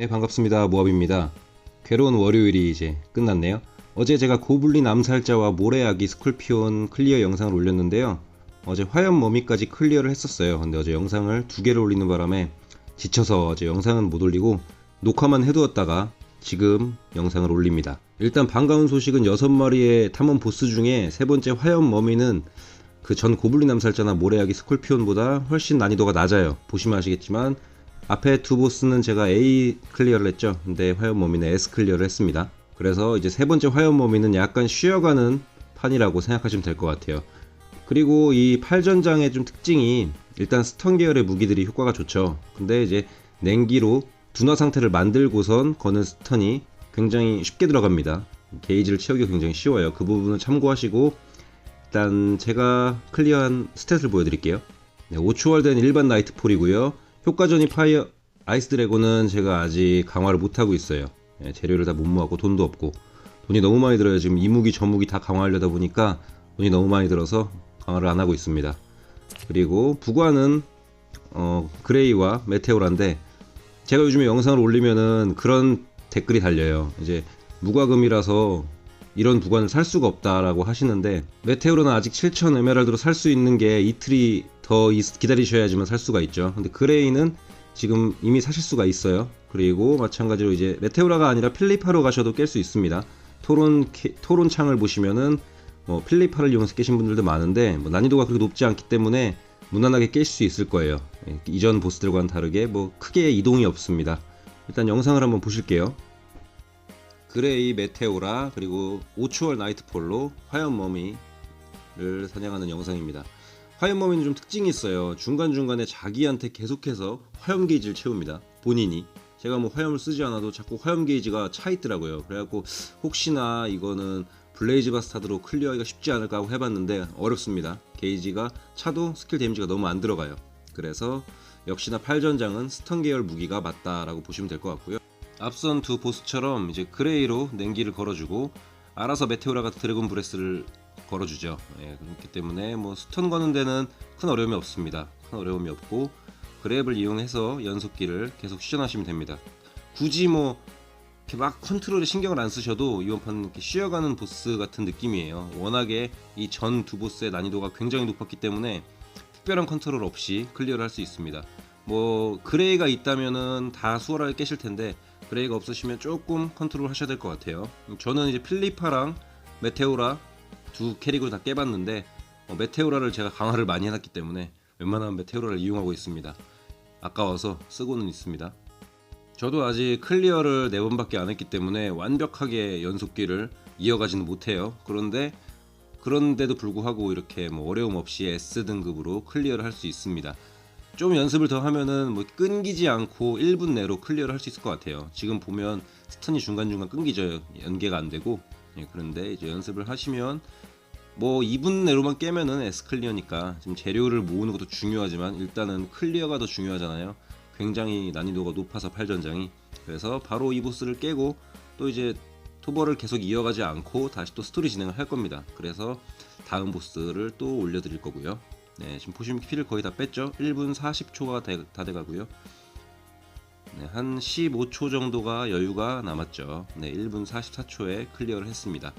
네 반갑습니다. 모압입니다. 괴로운 월요일이 이제 끝났네요. 어제 제가 고블린 암살자와 모래아기 스콜피온 클리어 영상을 올렸는데요. 어제 화염 머미까지 클리어를 했었어요. 근데 어제 영상을 두 개를 올리는 바람에 지쳐서 어제 영상은 못 올리고 녹화만 해두었다가 지금 영상을 올립니다. 일단 반가운 소식은 6마리의 탐험 보스 중에 세 번째 화염 머미는 그 전 고블린 암살자나 모래아기 스콜피온보다 훨씬 난이도가 낮아요. 보시면 아시겠지만 앞에 두 보스는 제가 A 클리어를 했죠. 근데 화염머미는 S 클리어를 했습니다. 그래서 이제 세 번째 화염머미는 약간 쉬어가는 판이라고 생각하시면 될 것 같아요. 그리고 이 팔전장의 좀 특징이 일단 스턴 계열의 무기들이 효과가 좋죠. 근데 이제 냉기로 둔화 상태를 만들고선 거는 스턴이 굉장히 쉽게 들어갑니다. 게이지를 채우기 굉장히 쉬워요. 그 부분을 참고하시고 일단 제가 클리어한 스탯을 보여드릴게요. 네, 5초월 된 일반 나이트폴이고요. 효과전이 파이어 아이스 드래곤은 제가 아직 강화를 못하고 있어요. 예, 재료를 다 못 모았고 돈도 없고 돈이 너무 많이 들어요. 지금 이 무기 저 무기 다 강화하려다 보니까 돈이 너무 많이 들어서 강화를 안 하고 있습니다. 그리고 부관은 어, 그레이와 메테오란데 제가 요즘에 영상을 올리면은 그런 댓글이 달려요. 이제 무과금이라서 이런 부관을 살 수가 없다라고 하시는데 메테오로는 아직 7,000 에메랄드로 살 수 있는 게 이틀이 더 기다리셔야지만 살 수가 있죠. 근데 그레이는 지금 이미 사실 수가 있어요. 그리고 마찬가지로 이제 메테오라가 아니라 필리파로 가셔도 깰 수 있습니다. 토론 토론 창을 보시면은 뭐 필리파를 이용해서 깨신 분들도 많은데 뭐 난이도가 그렇게 높지 않기 때문에 무난하게 깰 수 있을 거예요. 예, 이전 보스들과는 다르게 뭐 크게 이동이 없습니다. 일단 영상을 한번 보실게요. 그레이 메테오라 그리고 오추월 나이트폴로 화염 머미를 사냥하는 영상입니다. 화염머미는 좀 특징이 있어요. 중간중간에 자기한테 계속해서 화염 게이지를 채웁니다. 본인이. 제가 뭐 화염을 쓰지 않아도 자꾸 화염 게이지가 차 있더라고요. 그래갖고 혹시나 이거는 블레이즈 바스타드로 클리어하기가 쉽지 않을까 하고 해봤는데 어렵습니다. 게이지가 차도 스킬 데미지가 너무 안 들어가요. 그래서 역시나 8전장은 스턴 계열 무기가 맞다라고 보시면 될 것 같고요. 앞선 두 보스처럼 이제 그레이로 냉기를 걸어주고 알아서 메테오라가 드래곤 브레스를 걸어주죠. 예, 그렇기 때문에 뭐 스턴 거는 데는 큰 어려움이 없습니다. 큰 어려움이 없고 그랩을 이용해서 연속기를 계속 시전하시면 됩니다. 굳이 뭐 이렇게 막 컨트롤에 신경을 안 쓰셔도 이번 판 이렇게 쉬어가는 보스 같은 느낌이에요. 워낙에 이 전 두 보스의 난이도가 굉장히 높았기 때문에 특별한 컨트롤 없이 클리어를 할 수 있습니다. 뭐 그레이가 있다면은 다 수월하게 깨실 텐데 그레이가 없으시면 조금 컨트롤 하셔야 될 것 같아요. 저는 이제 필리파랑 메테오라 두 캐릭을 다 깨봤는데 어, 메테오라를 제가 강화를 많이 해놨기 때문에 웬만하면 메테오라를 이용하고 있습니다. 아까워서 쓰고는 있습니다. 저도 아직 클리어를 4번밖에 안 했기 때문에 완벽하게 연속기를 이어가지는 못해요. 그런데 그런데도 불구하고 이렇게 뭐 어려움 없이 S 등급으로 클리어를 할 수 있습니다. 좀 연습을 더 하면은 뭐 끊기지 않고 1분 내로 클리어를 할 수 있을 것 같아요. 지금 보면 스턴이 중간중간 끊기죠. 연계가 안 되고. 예, 그런데 이제 연습을 하시면 뭐 2분 내로만 깨면은 S 클리어니까 지금 재료를 모으는 것도 중요하지만 일단은 클리어가 더 중요하잖아요. 굉장히 난이도가 높아서 8전장이 그래서 바로 이 보스를 깨고 또 이제 토벌을 계속 이어가지 않고 다시 또 스토리 진행을 할 겁니다. 그래서 다음 보스를 또 올려드릴 거고요. 네, 지금 보시면 피를 거의 다 뺐죠. 1분 40초가 돼, 다 돼가고요. 네, 한 15초 정도가 여유가 남았죠. 네, 1분 44초에 클리어를 했습니다.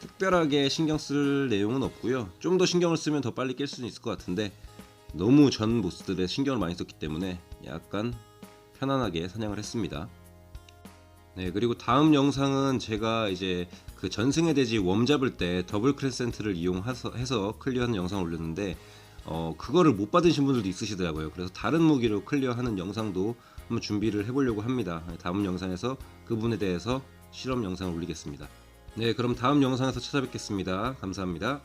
특별하게 신경 쓸 내용은 없고요. 좀 더 신경을 쓰면 더 빨리 깰 수는 있을 것 같은데 너무 전 보스들의 신경을 많이 썼기 때문에 약간 편안하게 사냥을 했습니다. 네, 그리고 다음 영상은 제가 이제 그 전승의 대지 웜 잡을 때 더블 크레센트를 이용해서 해서 클리어하는 영상을 올렸는데 어, 그거를 못 받으신 분들도 있으시더라고요. 그래서 다른 무기로 클리어하는 영상도 한번 준비를 해보려고 합니다. 다음 영상에서 그 부분에 대해서 실험 영상을 올리겠습니다. 네, 그럼 다음 영상에서 찾아뵙겠습니다. 감사합니다.